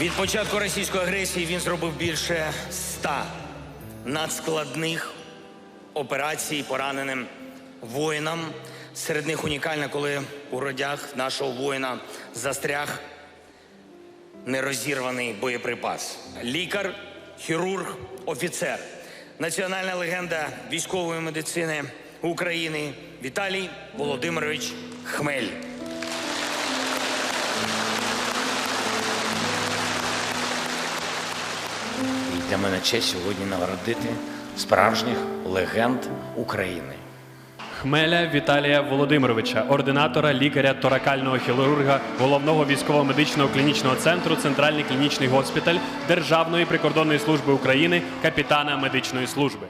Від початку російської агресії він зробив більше ста надскладних операцій пораненим воїнам. Серед них унікальна, коли у грудях нашого воїна застряг нерозірваний боєприпас. Лікар, хірург, офіцер, національна легенда військової медицини України Віталій Володимирович Хмель. Для мене честь сьогодні нагородити справжніх легенд України. Хмеля Віталія Володимировича, ординатора, лікаря, торакального хірурга, головного військово-медичного клінічного центру, центральний клінічний госпіталь Державної прикордонної служби України, капітана медичної служби.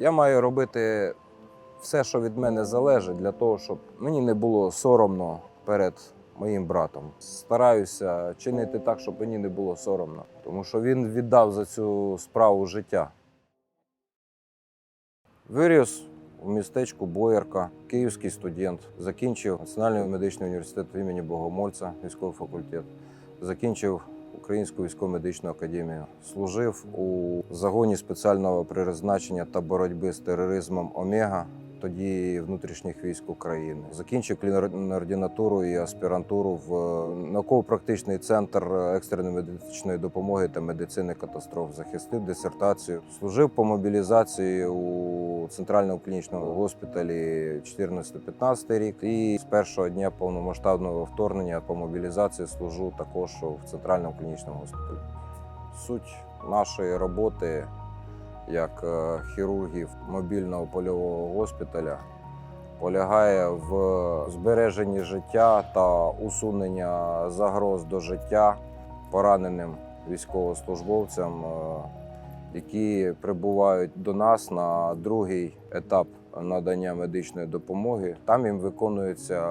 Я маю робити все, що від мене залежить, для того, щоб мені не було соромно перед моїм братом. Стараюся чинити так, щоб мені не було соромно, тому що він віддав за цю справу життя. Виріс у містечку Боярка, київський студент, закінчив Національний медичний університет імені Богомольця, військовий факультет, закінчив Українську військово-медичну академію, служив у загоні спеціального призначення та боротьби з тероризмом Омега. Тоді внутрішніх військ України закінчив клінічну ординатуру і аспірантуру в науково-практичний центр екстреної медичної допомоги та медицини катастроф. Захистив дисертацію, служив по мобілізації у центральному клінічному госпіталі 14-15 рік. І з першого дня повномасштабного вторгнення по мобілізації служу також в центральному клінічному госпіталі. Суть нашої роботи як е, хірургів мобільного польового госпіталя полягає в збереженні життя та усунення загроз до життя пораненим військовослужбовцям, е, які прибувають до нас на другий етап надання медичної допомоги. Там їм виконуються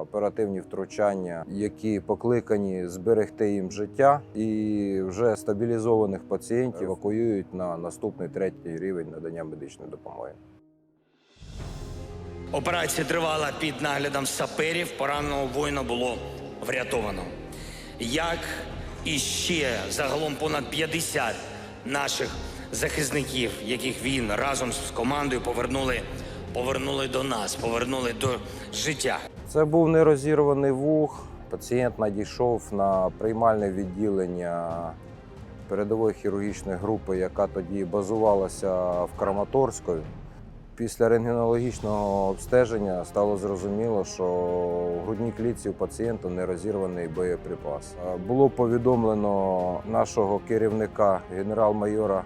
оперативні втручання, які покликані зберегти їм життя, і вже стабілізованих пацієнтів евакуюють на наступний третій рівень надання медичної допомоги. Операція тривала під наглядом саперів. Пораненого воїна було врятовано. Як і ще загалом понад 50 наших захисників, яких він разом з командою повернули, повернули до нас, повернули до життя. Це був нерозірваний вух. Пацієнт надійшов на приймальне відділення передової хірургічної групи, яка тоді базувалася в Краматорську. Після рентгенологічного обстеження стало зрозуміло, що в грудній клітці у пацієнта нерозірваний боєприпас. Е, Було повідомлено нашого керівника генерал-майора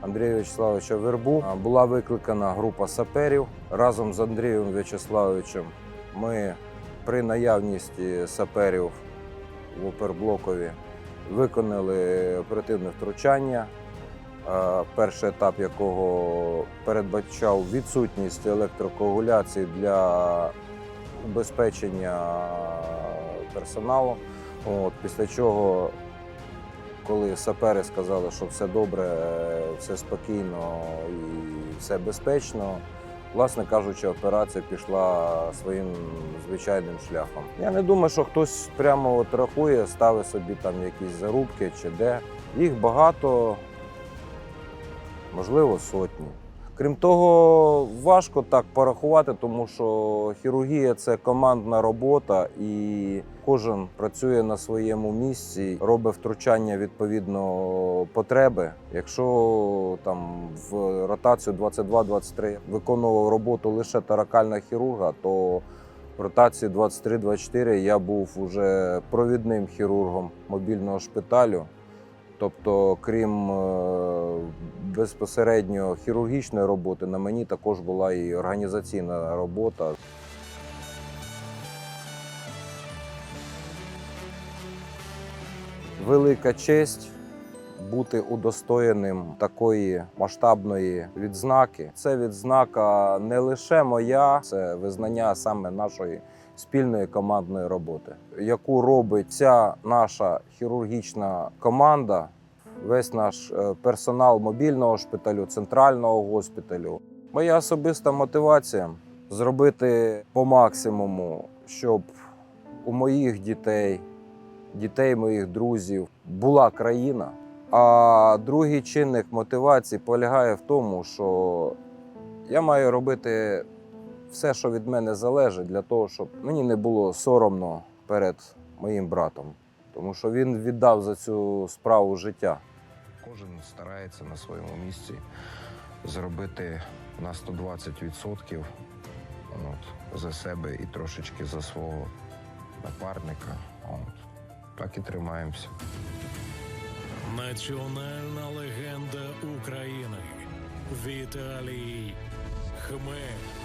Андрія В'ячеславовича Вербу. Е, Була викликана група саперів разом з Андрієм В'ячеславовичем. Ми при наявності саперів в оперблокові виконали оперативне втручання, перший етап якого передбачав відсутність електрокоагуляції для убезпечення персоналу. От, після чого, коли сапери сказали, що все добре, е, все спокійно і все безпечно, Власне кажучи, операція пішла своїм звичайним шляхом. Я не думаю, що хтось прямо от рахує, ставить собі там якісь зарубки чи де. Їх багато, можливо, сотні. Крім того, важко так порахувати, тому що хірургія це командна робота, і кожен працює на своєму місці, робить втручання відповідно потреби. Якщо там в ротацію 22-23 виконував роботу лише таракальна хірурга, то в ротації 23-24 я був уже провідним хірургом мобільного шпиталю. Тобто, крім е, безпосередньо хірургічної роботи, на мені також була і організаційна робота. Велика честь бути удостоєним такої масштабної відзнаки. Це відзнака не лише моя, це визнання саме нашої спільної командної роботи, яку робить ця наша хірургічна команда весь наш е, персонал мобільного шпиталю, центрального госпіталю. Моя особиста мотивація зробити по максимуму, щоб у моїх дітей, дітей моїх друзів була країна. А другий чинник мотивації полягає в тому, що я маю робити все, що від мене залежить, для того, щоб мені не було соромно перед моїм братом, тому що він віддав за цю справу життя. Кожен старається на своєму місці зробити на 120% от, за себе і трошечки за свого напарника. От. Так і тримаємося. Національна легенда України Віталій Хмель.